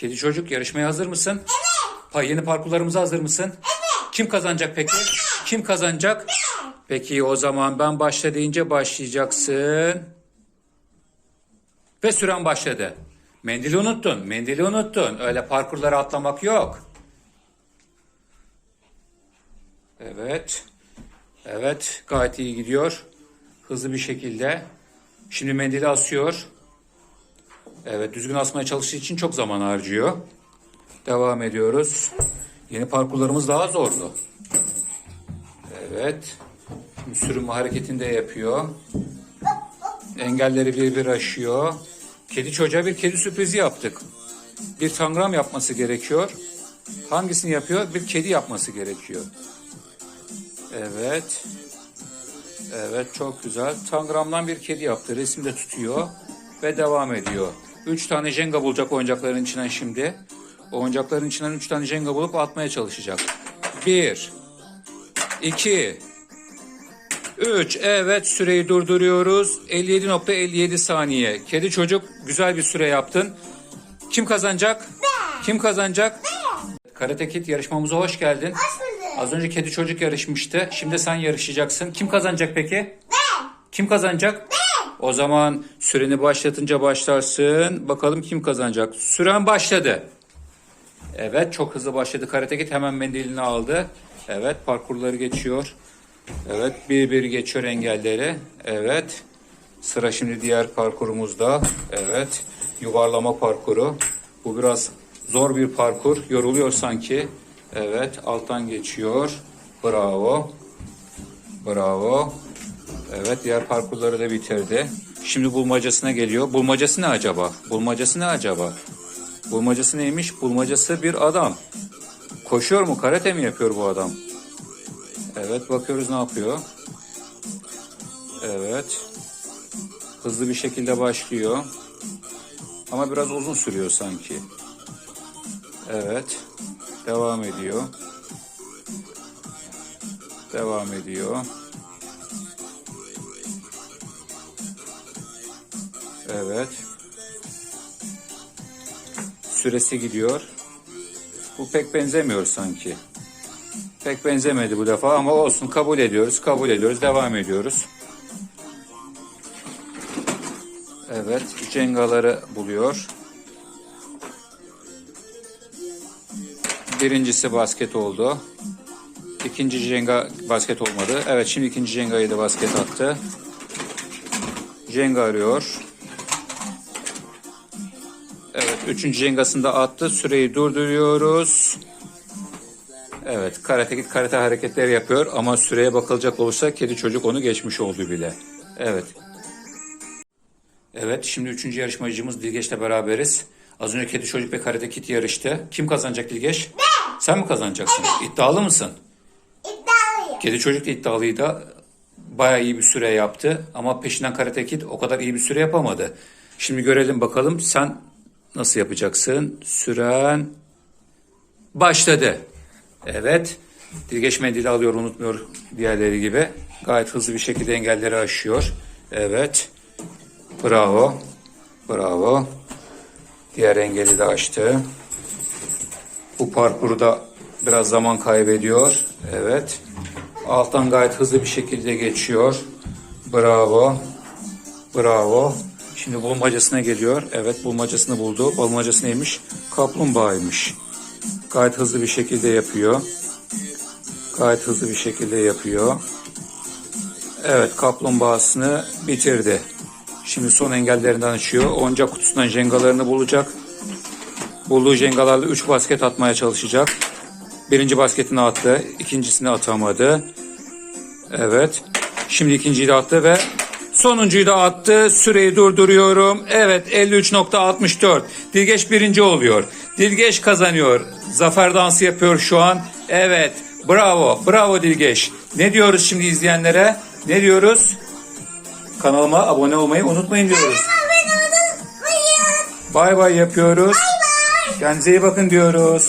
Kedi çocuk yarışmaya hazır mısın? Evet. Pa yeni parkurlarımıza hazır mısın? Evet. Kim kazanacak peki? Kim kazanacak? Peki o zaman ben başla deyince başlayacaksın. Ve süren başladı. Mendili unuttun. Mendili unuttun. Öyle parkurlara atlamak yok. Evet. Evet. Gayet iyi gidiyor. Hızlı bir şekilde. Şimdi mendili asıyor. Evet. Düzgün asmaya çalıştığı için çok zaman harcıyor. Devam ediyoruz. Yeni parkurlarımız daha zordu. Evet. Şimdi sürünme hareketini de yapıyor. Engelleri bir bir aşıyor. Kedi çocuğa bir kedi sürprizi yaptık. Bir tangram yapması gerekiyor. Hangisini yapıyor? Bir kedi yapması gerekiyor. Evet. Evet çok güzel. Tangramdan bir kedi yaptı. Resimde tutuyor ve devam ediyor. Üç tane jenga bulacak oyuncakların içinden şimdi. Oyuncakların içinden üç tane jenga bulup atmaya çalışacak. Bir. iki, Üç. Evet süreyi durduruyoruz. 57.57 saniye. Kedi çocuk güzel bir süre yaptın. Kim kazanacak? Kim kazanacak? Karate Kid yarışmamıza hoş geldin. Az önce kedi çocuk yarışmıştı. Şimdi sen yarışacaksın. Kim kazanacak peki? Kim kazanacak? O zaman süreni başlatınca başlarsın. Bakalım kim kazanacak? Süren başladı. Evet çok hızlı başladı Karate Kid. Hemen mendilini aldı. Evet parkurları geçiyor. Evet bir bir geçiyor engelleri. Evet. Sıra şimdi diğer parkurumuzda. Evet. Yuvarlama parkuru. Bu biraz zor bir parkur. Yoruluyor sanki. Evet. Alttan geçiyor. Bravo. Bravo. Evet diğer parkurları da bitirdi. Şimdi bulmacasına geliyor. Bulmacası ne acaba? Bulmacası ne acaba? Bulmacası neymiş? Bulmacası bir adam. Koşuyor mu? Karate mi yapıyor bu adam? Evet bakıyoruz ne yapıyor. Evet. Hızlı bir şekilde başlıyor. Ama biraz uzun sürüyor sanki. Evet. Devam ediyor. Devam ediyor. Evet. Süresi gidiyor. Bu pek benzemiyor sanki. Pek benzemedi bu defa ama olsun kabul ediyoruz, kabul ediyoruz, devam ediyoruz. Evet, cengaları buluyor. Birincisi basket oldu. İkinci jenga basket olmadı. Evet, şimdi ikinci jengayı da basket attı. Jenga arıyor. Üçüncü jengasını da attı. Süreyi durduruyoruz. Evet, karate Kid karate hareketleri yapıyor ama süreye bakılacak olursa kedi çocuk onu geçmiş oldu bile. Evet. Evet, şimdi üçüncü yarışmacımız Dilgeç'le beraberiz. Az önce kedi çocuk ve karate Kid yarıştı. Kim kazanacak Dilgeç? Ben. Sen mi kazanacaksın? İddialı mısın? İddialıyım. Kedi çocuk da iddialıydı. Bayağı iyi bir süre yaptı ama peşinden karate Kid o kadar iyi bir süre yapamadı. Şimdi görelim bakalım sen nasıl yapacaksın? Süren başladı. Evet. Dilgeç mendili alıyor unutmuyor diğerleri gibi. Gayet hızlı bir şekilde engelleri aşıyor. Evet. Bravo. Bravo. Diğer engeli de aştı. Bu parkurda biraz zaman kaybediyor. Evet. Alttan gayet hızlı bir şekilde geçiyor. Bravo. Bravo. Şimdi bulmacasına geliyor. Evet bulmacasını buldu. Bulmacası neymiş? Kaplumbağaymış. Gayet hızlı bir şekilde yapıyor. Gayet hızlı bir şekilde yapıyor. Evet kaplumbağasını bitirdi. Şimdi son engellerinden açıyor. Oyuncak kutusundan jengalarını bulacak. Bulduğu jengalarla 3 basket atmaya çalışacak. Birinci basketini attı. ikincisini atamadı. Evet. Şimdi ikinciyi de attı ve sonuncuyu da attı. Süreyi durduruyorum. Evet 53.64. Dilgeç birinci oluyor. Dilgeç kazanıyor. Zafer dansı yapıyor şu an. Evet. Bravo. Bravo Dilgeç. Ne diyoruz şimdi izleyenlere? Ne diyoruz? Kanalıma abone olmayı unutmayın diyoruz. Bay bay yapıyoruz. Bye. Kendinize iyi bakın diyoruz.